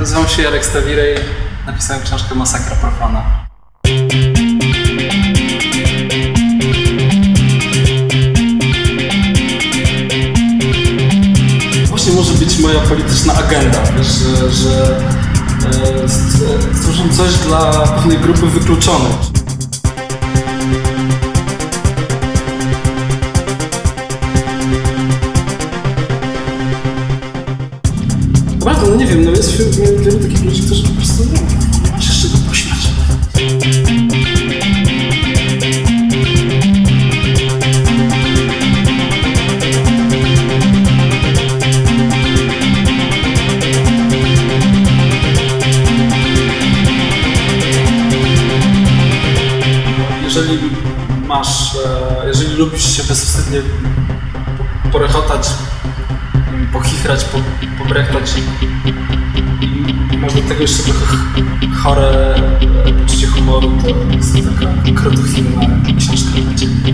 Nazywam się Jarek Stawirej, napisałem książkę Masakra Profana. Właśnie może być moja polityczna agenda, wiesz, że, że e, coś dla pewnej grupy wykluczonych. No nie wiem, no jest wielu, wielu takich ludzi, którzy po prostu nie ma się z czego pośmiać. Jeżeli masz, e, jeżeli lubisz się bezwstydnie porechotać, pochichrać, po, pobrechtać i masz do tego jeszcze trochę ch- chore poczucie humoru, to jest taka krotochwilna książka dla Ciebie.